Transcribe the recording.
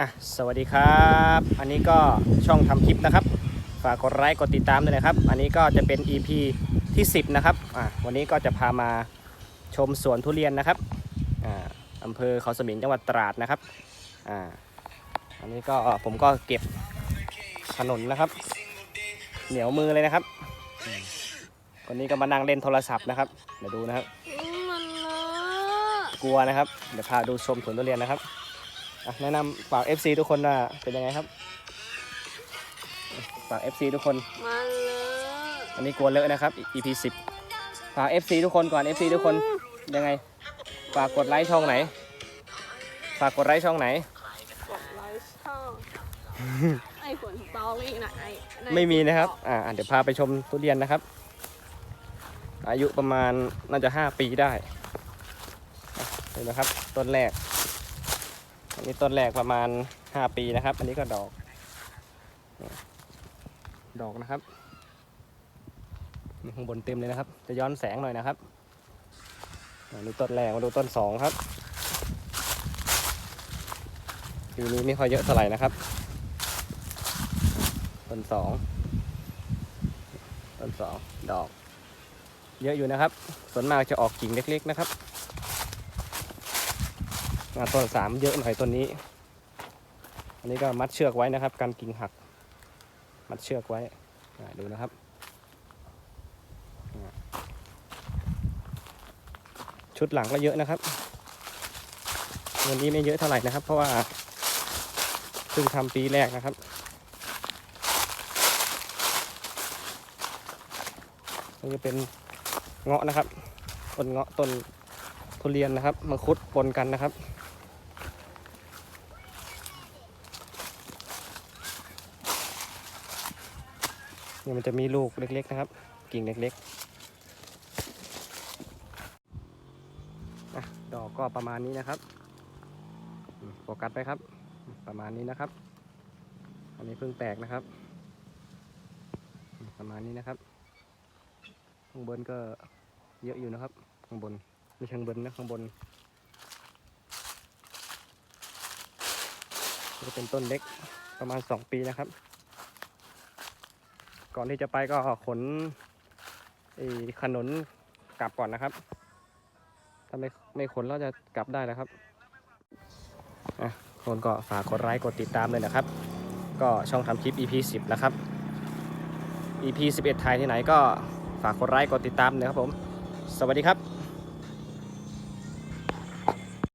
อะสวัสดีครับ อันนี้ก็ช่องทำคลิปนะครับ ฝากกดไลค์กดติดตามด้วยนะครับ อันนี้ก็จะเป็น EP ที่ 10 นะครับอะวันนี้ก็จะพามาชมสวนทุเรียนนะครับอ่าอำเภอเขาสมิงจังหวัดตราดนะครับอ่าอันนี้ก็ผมก็เก็บขนุนนะครับ เหนียวมือเลยนะครับอืมคนนี้ก็มานั่งเล่นโทรศัพท์นะครับเดี๋ยวดูนะครับมันเลอะกลัวนะครับ เดี๋ยวพาดูชมสวนทุเรียนนะครับอะ แนะนำฝาก FC ทุกคนว่าเป็นยังไงครับ ฝาก FC ทุกคนมันเลอะอันนี้กลัวเลอะนะครับ EP 10ฝาก FC ทุกคนก่อน FC ทุกคนยังไง ฝากกดไลค์ช่องไหน ฝากกดไลค์ช่องไหน กดไลค์ช่องไอ้ฝนสตอรี่นะไอ้ในไม่มีนะครับ อ่าเดี๋ยวพาไปชมทุเรียนนะครับ อายุประมาณน่าจะ 5 ปีได้อะเห็นไหมครับต้นแรก อันนี้ต้นแรกประมาณ5ปีนะครับ อันนี้ก็ดอก ดอกนะครับข้างบนเต็มเลยนะครับ จะย้อนแสงหน่อยนะครับอันนี้ต้นแรกมาดูต้นสองครับปีนี้ไม่ค่อยเยอะเท่าไหร่นะครับ ต้นสองต้นสองดอก เยอะอยู่นะครับ ส่วนมากจะออกกิ่งเล็ก ๆ นะครับ อ่าต้นสามเยอะหน่อยต้นนี้ อันนี้ก็มัดเชือกไว้นะครับกันกิ่งหัก มัดเชือกไว้ดูนะครับชุดหลังก็เยอะนะครับ วันนี้ไม่เยอะเท่าไหร่นะครับ เพราะว่าเพิ่งทำปีแรกนะครับ นี่จะเป็นเงาะนะครับ ต้นเงาะต้น ทุเรียนนะครับมังคุดปนกันนะครับ เนี่ยมันจะมีลูกเล็ก ๆ นะครับ กิ่งเล็กๆดอกก็ประมาณนี้นะครับโฟกัสไปครับ ประมาณนี้นะครับ อันนี้เพิ่งแตกนะครับ ประมาณนี้นะครับ ข้างบนก็เยอะอยู่นะครับ ข้างบน ม่ใช่ข้างบนนะข้างบนนี่ก็เป็นต้นเล็กประมาณ 2 ปีนะครับ ก่อนที่จะไปก็ขนขนุนกลับก่อนนะครับถ้าไม่ไม่ขนเราจะกลับได้แล้วครับอะคนก็ฝากกดไลค์กดติดตามเลยนะครับ ก็ช่องทำคลิป EP 10 นะครับ EP 11ถ่ายที่ไหนก็ฝากกดไลค์กดติดตามนะครับผม สวัสดีครับ